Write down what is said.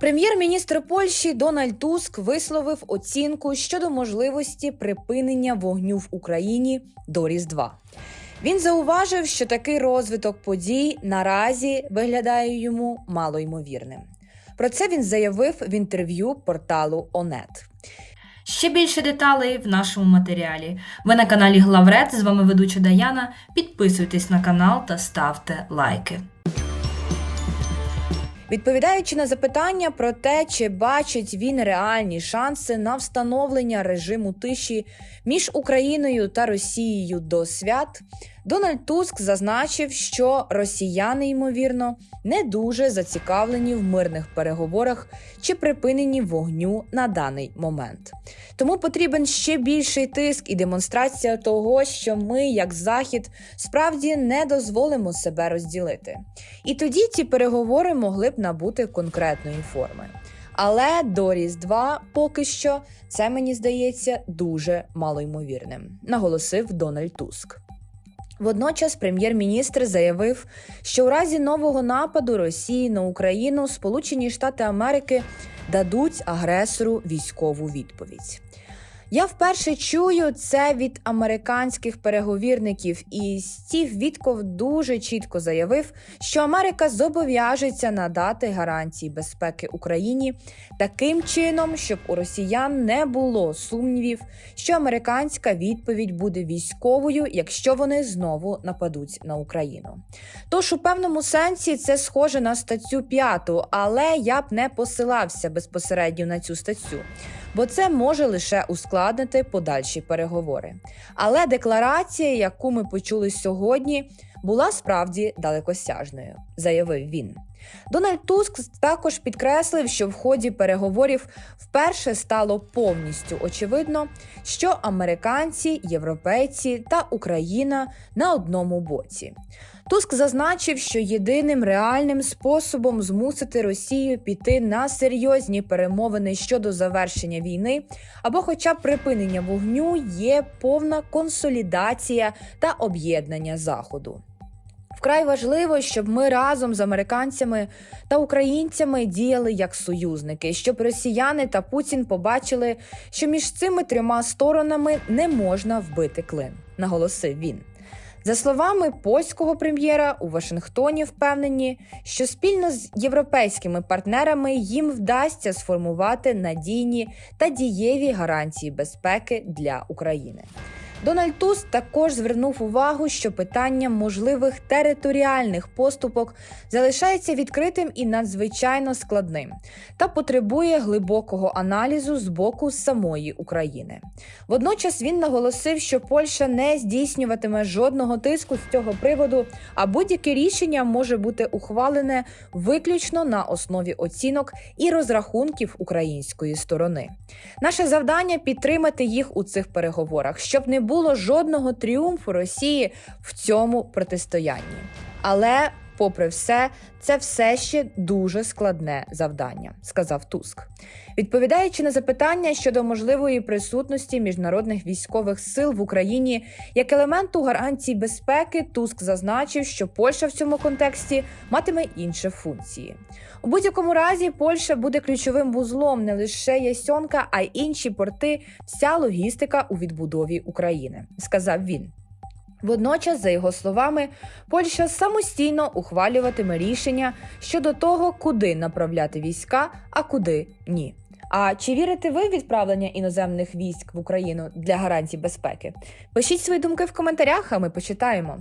Прем'єр-міністр Польщі Дональд Туск висловив оцінку щодо можливості припинення вогню в Україні до Різдва. Він зауважив, що такий розвиток подій наразі виглядає йому малоймовірним. Про це він заявив в інтерв'ю порталу ОНЕТ. Ще більше деталей в нашому матеріалі. Ви на каналі Главред. З вами ведуча Даяна. Підписуйтесь на канал та ставте лайки. Відповідаючи на запитання про те, чи бачить він реальні шанси на встановлення режиму тиші між Україною та Росією до свят, Дональд Туск зазначив, що росіяни, ймовірно, не дуже зацікавлені в мирних переговорах чи припиненні вогню на даний момент. Тому потрібен ще більший тиск і демонстрація того, що ми, як Захід, справді не дозволимо себе розділити. І тоді ці переговори могли б набути конкретної форми. Але до Різдва поки що це мені здається дуже малоймовірним, наголосив Дональд Туск. Водночас прем'єр-міністр заявив, що у разі нового нападу Росії на Україну Сполучені Штати Америки дадуть агресору військову відповідь. Я вперше чую це від американських переговірників, і Стів Вітков дуже чітко заявив, що Америка зобов'яжеться надати гарантії безпеки Україні таким чином, щоб у росіян не було сумнівів, що американська відповідь буде військовою, якщо вони знову нападуть на Україну. Тож у певному сенсі це схоже на статтю 5, але я б не посилався безпосередньо на цю статтю бо це може лише ускладнити подальші переговори. Але декларація, яку ми почули сьогодні, була справді далекосяжною, заявив він. Дональд Туск також підкреслив, що в ході переговорів вперше стало повністю очевидно, що американці, європейці та Україна на одному боці. Туск зазначив, що єдиним реальним способом змусити Росію піти на серйозні перемовини щодо завершення війни або, хоча б припинення вогню, є повна консолідація та об'єднання Заходу. Вкрай важливо, щоб ми разом з американцями та українцями діяли як союзники, щоб росіяни та Путін побачили, що між цими трьома сторонами не можна вбити клин, наголосив він. За словами польського прем'єра, у Вашингтоні впевнені, що спільно з європейськими партнерами їм вдасться сформувати надійні та дієві гарантії безпеки для України. Дональд Туск також звернув увагу, що питання можливих територіальних поступок залишається відкритим і надзвичайно складним та потребує глибокого аналізу з боку самої України. Водночас він наголосив, що Польща не здійснюватиме жодного тиску з цього приводу, а будь-яке рішення може бути ухвалене виключно на основі оцінок і розрахунків української сторони. Наше завдання підтримати їх у цих переговорах, щоб не було жодного тріумфу Росії в цьому протистоянні. Але, попри все, це все ще дуже складне завдання, сказав Туск. Відповідаючи на запитання щодо можливої присутності міжнародних військових сил в Україні як елементу гарантій безпеки, Туск зазначив, що Польща в цьому контексті матиме інші функції. У будь-якому разі Польща буде ключовим вузлом не лише Ясьонка, а й інші порти, вся логістика у відбудові України, сказав він. Водночас, за його словами, Польща самостійно ухвалюватиме рішення щодо того, куди направляти війська, а куди ні. А чи вірите ви в відправлення іноземних військ в Україну для гарантій безпеки? Пишіть свої думки в коментарях, а ми почитаємо.